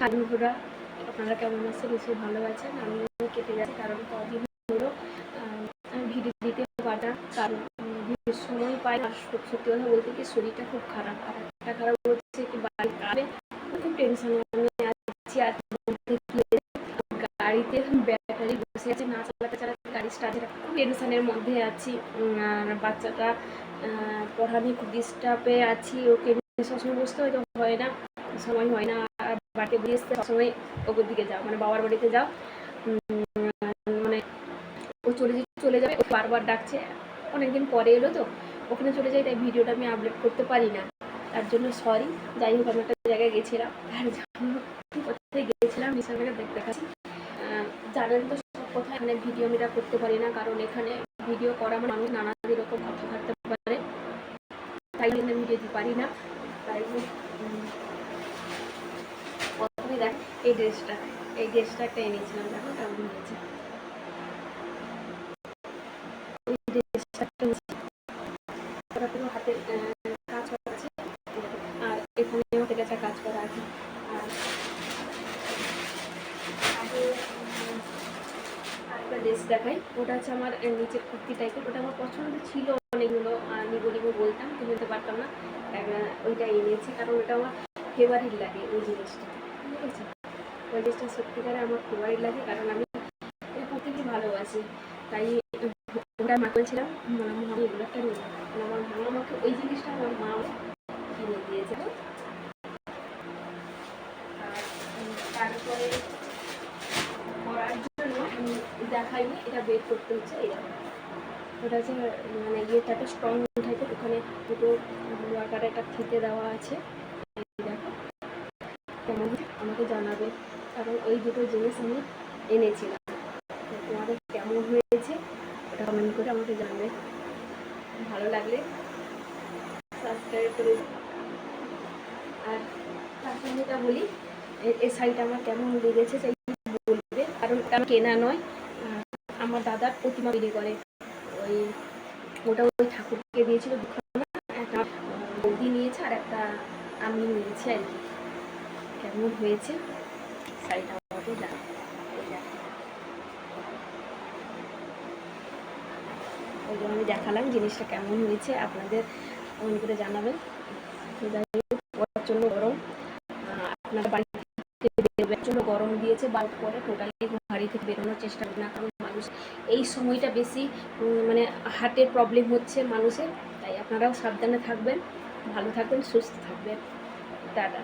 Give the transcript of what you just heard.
বন্ধুরা আপনারা কেমন আছেন? নিশ্চয়ই ভালো আছেন। আমিও কেটে যাচ্ছি কারণ কদিন হলো ভিডিও দিতে পারতাম কারণ সময় পাই আর সত্যি কথা বলতে কি শরীরটা খুব খারাপ। আর একটা খারাপ হচ্ছে কি, বাড়ির কাজে খুব টেনশনে আমি আছি। আর গাড়িতে ব্যাটারি বসে আছে, না চালাতে চালাতে গাড়ি স্টার্ট খুব টেনশনের মধ্যে আছি। বাচ্চাটা পড়া খুব ডিস্টার্বে আছি। ওকে সবসময় বসতে হয়তো হয় না, সময় হয় না। বাড়িতে বুঝে এসতে সবসময় ওপর দিকে যাও মানে বাবার বাড়িতে যাও। মানে ও চলে চলে যাবে ও বারবার ডাকছে। অনেকদিন পরে এলো তো ওখানে চলে যাই তাই ভিডিওটা আমি আপলোড করতে পারি না। তার জন্য সরি যাই হোক আমি একটা জায়গায় গেছিলাম। তার জন্য কোথায় গিয়েছিলাম বিশাল দেখতে আহ, জানেন তো সব কথা এখানে ভিডিও আমি করতে পারি না কারণ এখানে ভিডিও করা মানে মানুষ নানা রকম কথা থাকতে পারে। তাই জন্য ভিডিও দিতে পারি না। তাই দেখ এই ড্রেসটা এই ড্রেসটা একটা এনেছিলাম দেখো কেমন হয়েছে। এই ড্রেসটা একটা পুরো হাতে আহ, কাজ করা আছে। ড্রেস দেখাই। ওটা হচ্ছে আমার টাইপের ওটা আমার পছন্দ ছিল অনেকগুলো নিবো নিবো বলতাম কিন্তু নিতে পারতাম না। ওইটা এনেছি কারণ ওটা আমার ফেভারিট লাগে ওই জিনিসটা। ঠিক আছে ওই জিনিসটা সত্যিকারে আমার ফেভারিট লাগে, কারণ আমি এটা প্রত্যেকই ভালোবাসি। তাই ওটা মা করেছিলাম মানে আমি এগুলো একটা নিই আমার মা আমাকে ওই জিনিসটা আমার মা কিনে দিয়েছে আর তারপরে করার জন্য আমি দেখাইনি, এটা বের করতে হচ্ছে দেখো। ওটা হচ্ছে মানে ইয়ে টাইপের স্ট্রং টাইপের ওখানে দুটো ওয়ার্কারে একটা ফিতে দেওয়া আছে। কেমন আমাকে জানাবে। কারণ ওই দুটো জিনিস আমি এনেছিলাম। তোমাদের কেমন হয়েছে ওটা কমেন্ট করে আমাকে জানাবে। ভালো লাগলে সাবস্ক্রাইব করে আর তার এটা বলি এই শাড়িটা আমার কেমন লেগেছে সেই বলবে। কারণ আমার কেনা নয় আমার দাদার প্রতিমা বিলি করে। ওই ওটা ওই ঠাকুরকে দিয়েছিল দুখানা, একটা বৌদি নিয়েছে আর একটা আমি নিয়েছি আর কি। কেমন হয়েছে শাড়িটা আমাকে জানা এই দেখো। ওই জন্য আমি দেখালাম জিনিসটা কেমন হয়েছে আপনাদের কমেন্ট করে জানাবেন প্রচণ্ড গরম আহ, আপনাদের বাড়ি থেকে বেরোবে প্রচণ্ড গরম দিয়েছে বাল্ব করে টোটালি বাড়ি থেকে বেরোনোর চেষ্টা করি না কারণ মানুষ এই সময়টা বেশি মানে হার্টের প্রবলেম হচ্ছে মানুষের তাই আপনারাও সাবধানে থাকবেন ভালো থাকবেন সুস্থ থাকবেন টাটা